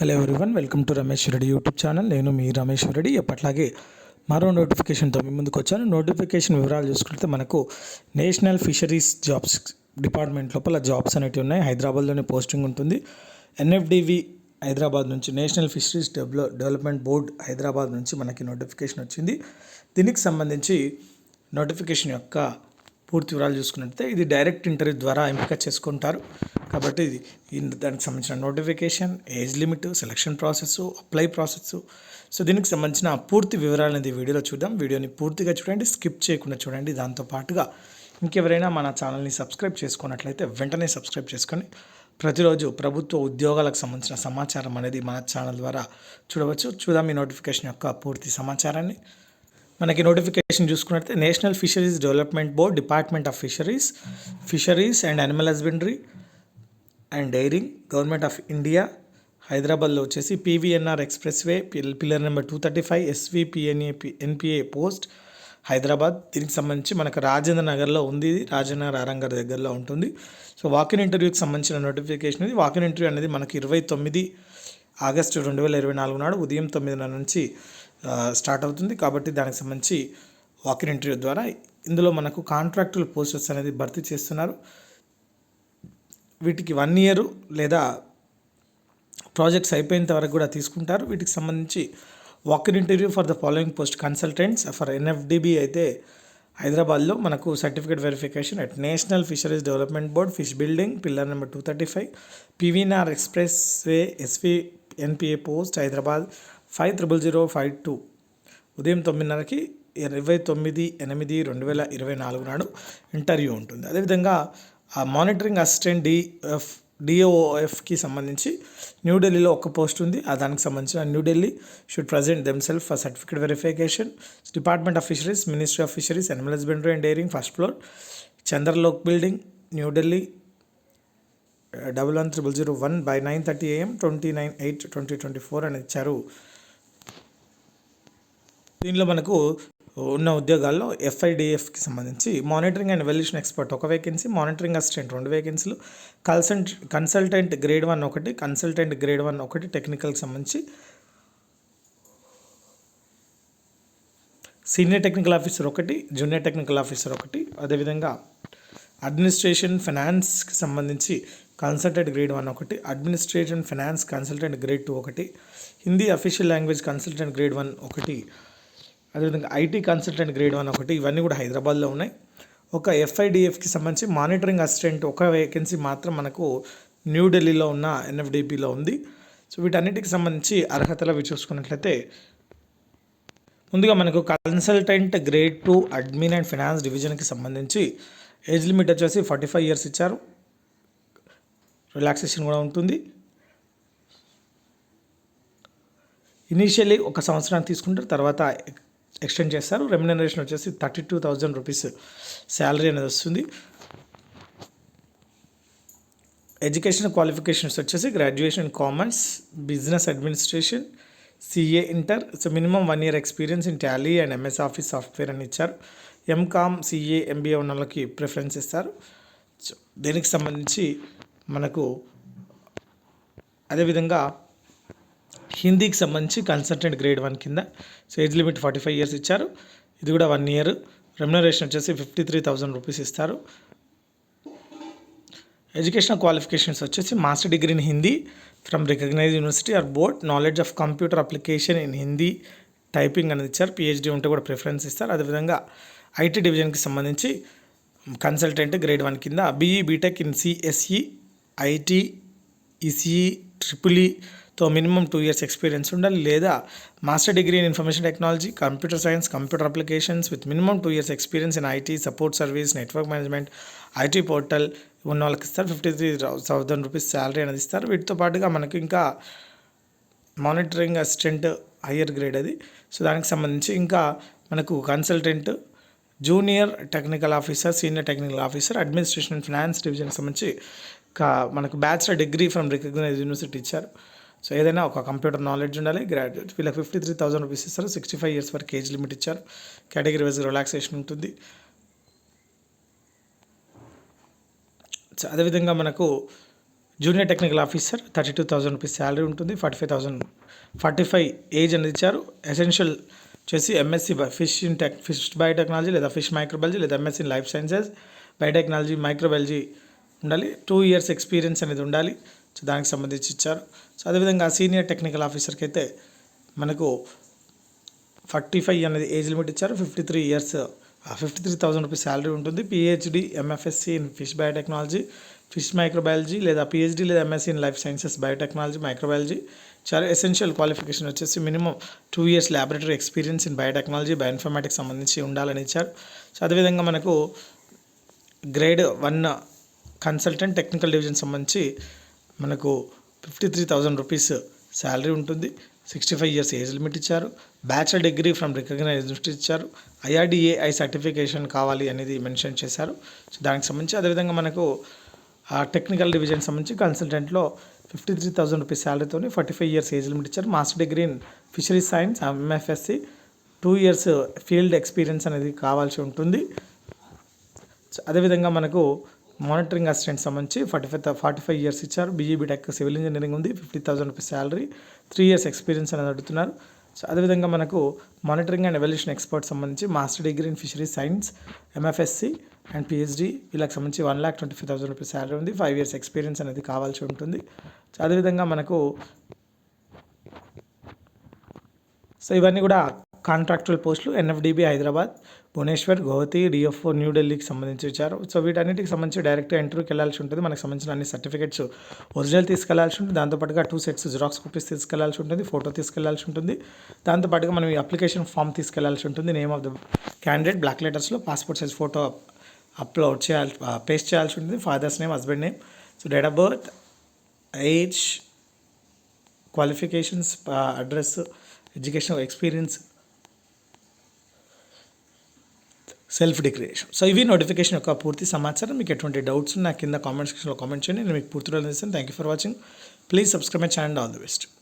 Hello everyone welcome to Ramesh Reddy YouTube channel. నేను మీ రమేష్ రెడ్డి. ఎప్పట్లాగే మరో నోటిఫికేషన్తో మీ ముందుకు వచ్చాను. నోటిఫికేషన్ వివరాలు చూసుకుంటే మనకు నేషనల్ ఫిషరీస్ జాబ్స్ డిపార్ట్మెంట్ లోపల జాబ్స్ అనేటివి ఉన్నాయి. హైదరాబాద్లోనే పోస్టింగ్ ఉంటుంది. ఎన్ఎఫ్డివి హైదరాబాద్ నుంచి నేషనల్ ఫిషరీస్ డెవల డెవలప్మెంట్ బోర్డ్ హైదరాబాద్ నుంచి మనకి నోటిఫికేషన్ వచ్చింది. దీనికి సంబంధించి నోటిఫికేషన్ యొక్క పూర్తి వివరాలు చూసుకున్నట్లయితే ఇది డైరెక్ట్ ఇంటర్వ్యూ ద్వారా ఎంపిక చేసుకుంటారు. కాబట్టి ఇది దానికి సంబంధించిన notification age limit selection process apply process. So దీనికి సంబంధించిన పూర్తి వివరాలు అనేది వీడియోలో చూద్దాం. వీడియోని పూర్తిగా చూడండి స్కిప్ చేయకుండా చూడండి. దాంతో పాటుగా ఇంకెవరైనా మన ఛానల్ని సబ్స్క్రైబ్ చేసుకున్నట్లయితే వెంటనే సబ్స్క్రైబ్ చేసుకొని ప్రతిరోజు ప్రభుత్వ ఉద్యోగాలకు సంబంధించిన సమాచారం అనేది మన ఛానల్ ద్వారా చూడవచ్చు. చూద్దాం ఈ నోటిఫికేషన్ యొక్క పూర్తి సమాచారాన్ని. మనకి నోటిఫికేషన్ చూసుకున్నట్లయితే national fisheries development board department of fisheries fisheries and animal husbandry and dairying government of India హైదరాబాద్లో వచ్చేసి పీవీఎన్ఆర్ ఎక్స్ప్రెస్ వే పిల్- pillar number two thirty five SVPNA NPA post Hyderabad. దీనికి సంబంధించి మనకు రాజేంద్ర నగర్లో ఉంది రాజేంద్ర ఆరంగర్ దగ్గరలో ఉంటుంది. సో వాకిన్ ఇంటర్వ్యూకి సంబంధించిన నోటిఫికేషన్ ఇది. వాకిన్ ఇంటర్వ్యూ అనేది మనకి ఇరవై తొమ్మిది ఆగస్టు రెండు వేల ఇరవై నాలుగు నాడు ఉదయం తొమ్మిదిన్నర నుంచి స్టార్ట్ అవుతుంది. కాబట్టి దానికి సంబంధించి వాకిన్ ఇంటర్వ్యూ ద్వారా ఇందులో మనకు కాంట్రాక్టుల పోస్టర్స్ అనేది భర్తీ చేస్తున్నారు. వీటికి వన్ ఇయర్ లేదా ప్రాజెక్ట్స్ అయిపోయేంత వరకు కూడా తీసుకుంటారు. వీటికి సంబంధించి walk in interview for the following post consultants for NFDB అయితే హైదరాబాద్లో మనకు certificate verification at national fisheries development board fish building pillar number two thirty five PVNR expressway SV NPA post Hyderabad five triple zero five two ఉదయం తొమ్మిదిన్నరకి ఇరవై తొమ్మిది ఎనిమిది రెండు వేల ఇరవై నాలుగు నాడు ఇంటర్వ్యూ ఉంటుంది. అదేవిధంగా ఆ మానిటరింగ్ అసిస్టెంట్ డిఎఫ్ డిఓఎఫ్కి సంబంధించి న్యూఢిల్లీలో ఒక పోస్ట్ ఉంది. ఆ దానికి సంబంధించిన New Delhi should present them self for certificate verification department of fisheries ministry of fisheries animal husbandry and dairying first floor Chandralok building New Delhi double one triple zero one by nine thirty AM twenty nine eight twenty twenty four అని ఇచ్చారు. దీనిలో మనకు ఉన్న ఉద్యోగాల్లో ఎఫ్ఐడిఎఫ్కి సంబంధించి monitoring and evaluation expert ఒక vacancy monitoring assistant రెండు వేకెన్సీలు కన్సల్ట్ కన్సల్టెంట్ గ్రేడ్ వన్ ఒకటి కన్సల్టెంట్ గ్రేడ్ వన్ ఒకటి టెక్నికల్కి సంబంధించి. సీనియర్ టెక్నికల్ ఆఫీసర్ ఒకటి జూనియర్ టెక్నికల్ ఆఫీసర్ ఒకటి అదేవిధంగా అడ్మినిస్ట్రేషన్ ఫినాన్స్కి సంబంధించి కన్సల్టెంట్ గ్రేడ్ వన్ ఒకటి administration finance consultant grade two ఒకటి Hindi official language consultant grade one ఒకటి అదేవిధంగా ఐటీ కన్సల్టెంట్ గ్రేడ్ వన్ ఒకటి ఇవన్నీ కూడా హైదరాబాద్లో ఉన్నాయి. ఒక ఎఫ్ఐడిఎఫ్కి సంబంధించి మానిటరింగ్ అసిస్టెంట్ ఒక వేకెన్సీ మాత్రం మనకు న్యూఢిల్లీలో ఉన్న ఎన్ఎఫ్డిపిలో ఉంది. సో వీటన్నిటికి సంబంధించి అర్హతలు అవి చూసుకున్నట్లయితే ముందుగా మనకు consultant grade two admin and finance డివిజన్కి సంబంధించి ఏజ్ లిమిట్ వచ్చేసి ఫార్టీ ఫైవ్ ఇయర్స్ ఇచ్చారు. రిలాక్సేషన్ కూడా ఉంటుంది. ఇనీషియలీ ఒక సంవత్సరాన్ని తీసుకుంటారు తర్వాత ఎక్స్టెండ్ చేస్తారు. రెమ్యునరేషన్ వచ్చేసి thirty two thousand rupees salary అనేది వస్తుంది. ఎడ్యుకేషన్ క్వాలిఫికేషన్స్ వచ్చేసి graduation commerce business administration CA inter so minimum one year experience in Tally and MS office software అని ఇచ్చారు. ఎంకామ్ సిఏ ఎంబీఏ ఉన్న వాళ్ళకి ప్రిఫరెన్స్ ఇస్తారు. సో దీనికి సంబంధించి మనకు అదేవిధంగా హిందీకి సంబంధించి కన్సల్టెంట్ గ్రేడ్ వన్ కింద. So age limit forty five years ఇచ్చారు. ఇది కూడా వన్ ఇయర్ రెమ్యునరేషన్ వచ్చేసి ఫిఫ్టీ త్రీ థౌజండ్ రూపీస్ ఇస్తారు. ఎడ్యుకేషనల్ క్వాలిఫికేషన్స్ వచ్చేసి master degree in Hindi from recognise university or board knowledge of computer application in Hindi typing అనేది ఇచ్చారు. PhD ఉంటే కూడా ప్రిఫరెన్స్ ఇస్తారు. అదేవిధంగా ఐటీ డివిజన్కి సంబంధించి కన్సల్టెంట్ గ్రేడ్ వన్ కింద. BE BTech in CSE IT ECE triple E తో మినిమం టూ ఇయర్స్ ఎక్స్పీరియన్స్ ఉండాలి. లేదా master degree in information technology computer science computer applications with minimum two years experience in IT support service network management IT portal ఉన్న వాళ్ళకి ఇస్తారు. Fifty three thousand rupees salary అనేది ఇస్తారు. వీటితో పాటుగా మనకి ఇంకా మానిటరింగ్ అసిస్టెంట్ హయ్యర్ గ్రేడ్ అది. సో దానికి సంబంధించి ఇంకా మనకు consultant junior technical officer senior technical officer administration and finance డివిజన్కి సంబంధించి మనకు bachelor degree from recognise university ఇచ్చారు. సో ఏదైనా ఒక కంప్యూటర్ నాలెడ్జ్ ఉండాలి. గ్రాడ్యుయేట్ వీళ్ళకి ఫిఫ్టీ త్రీ థౌసండ్ రూపీస్ ఇస్తారు. సిక్స్టీ ఫైవ్ ఇయర్స్ వరకు ఏజ్ లిమిట్ ఇచ్చారు. కేటగిరీ వైజ్ రిలాక్సేషన్ ఉంటుంది. సో అదేవిధంగా మనకు junior technical officer thirty two thousand rupees salary ఉంటుంది. Forty five thousand forty five age అనేది ఇచ్చారు. ఎసెన్షియల్ వచ్చేసి MSc fish in tech fish biotechnology లేదా ఫిష్ మైక్రోబయాలజీ లేదా MSc in life sciences biotechnology microbiology ఉండాలి. టూ ఇయర్స్ ఎక్స్పీరియన్స్ అనేది ఉండాలి. So దానికి సంబంధించి ఇచ్చారు. సో అదేవిధంగా సీనియర్ టెక్నికల్ ఆఫీసర్కి అయితే మనకు ఫార్టీ ఫైవ్ అనేది ఏజ్ లిమిట్ ఇచ్చారు. Fifty three years fifty three thousand rupees salary ఉంటుంది. PhD MFSc in fish biotechnology fish microbiology లేదా పిహెచ్డి లేదా MSc in life sciences biotechnology microbiology. చాలా ఎసెన్షియల్ క్వాలిఫికేషన్ వచ్చేసి minimum two years laboratory experience in biotechnology bioinformatics సంబంధించి ఉండాలని ఇచ్చారు. So అదేవిధంగా మనకు grade one consultant technical division సంబంధించి మనకు fifty three thousand rupees salary ఉంటుంది. Sixty five years age limit ఇచ్చారు. Bachelor degree from recognise institute ఇచ్చారు. ఐఆర్డిఏఐ సర్టిఫికేషన్ కావాలి అనేది మెన్షన్ చేశారు. సో దానికి సంబంధించి అదేవిధంగా మనకు ఆ టెక్నికల్ డివిజన్ సంబంధించి కన్సల్టెంట్లో fifty three thousand rupees శాలరీతో forty five years age limit ఇచ్చారు. Master degree in fisheries science MFSc two years field experience అనేది కావాల్సి ఉంటుంది. అదేవిధంగా మనకు మానిటరింగ్ అసిస్టెంట్ సంబంధించి forty five forty five years ఇచ్చారు బీజీబీ టెక్ సివిల్ ఇంజనీరింగ్ ఉంది. Fifty thousand rupees salary three years experience అనేది అడుగుతున్నారు. సో అదేవిధంగా మనకు మానిటరింగ్ అండ్ ఎవల్యూషన్ ఎక్స్పర్ట్ సంబంధించి master degree in fishery science MFSc and PhD వీళ్ళకి సంబంధించి one lakh twenty five thousand rupees salary ఉంది. ఫైవ్ ఇయర్స్ ఎక్స్పీరియన్స్ అనేది కావాల్సి ఉంటుంది. సో అదేవిధంగా మనకు సో ఇవన్నీ కూడా కాంట్రాక్చువల్ పోస్టులు ఎన్ఎఫ్డిబి హైదరాబాద్ భువనేశ్వర్ గౌహతి డిఎఫ్ఓ న్యూఢిల్లీకి సంబంధించి ఇచ్చారు. సో వీటన్నిటికి సంబంధించి డైరెక్ట్ ఇంటర్వ్యూకి వెళ్ళాల్సి ఉంటుంది. మనకు సంబంధించిన అన్ని సర్టిఫికేట్స్ ఒరిజినల్ తీసుకెళ్ళాల్సి ఉంటుంది. దాంతోపాటుగా టూ సెట్స్ జిరాక్స్ కాపీస్ తీసుకెళ్ళాల్సి ఉంటుంది ఫోటో తీసుకెళ్ళాల్సి ఉంటుంది. దాంతోపాటుగా మనం ఈ అప్లికేషన్ ఫామ్ తీసుకెళ్ళాల్సి ఉంటుంది. Name of the candidate black లెటర్స్లో passport size photo upload చేయాల్సి పేస్ట్ చేయాల్సి ఉంటుంది. Father's name husband name so date of birth age qualifications address education experience self declaration so ఇవి నోటిఫికేషన్ యొక్క పూర్తి సమాచారం. మీకు ఎటువంటి డౌట్స్ నా కింద కామెంట్ సెక్షన్లో కామెంట్ చేయండి. నేను మీకు పూర్తి రోజు thank you for watching please subscribe my channel all the best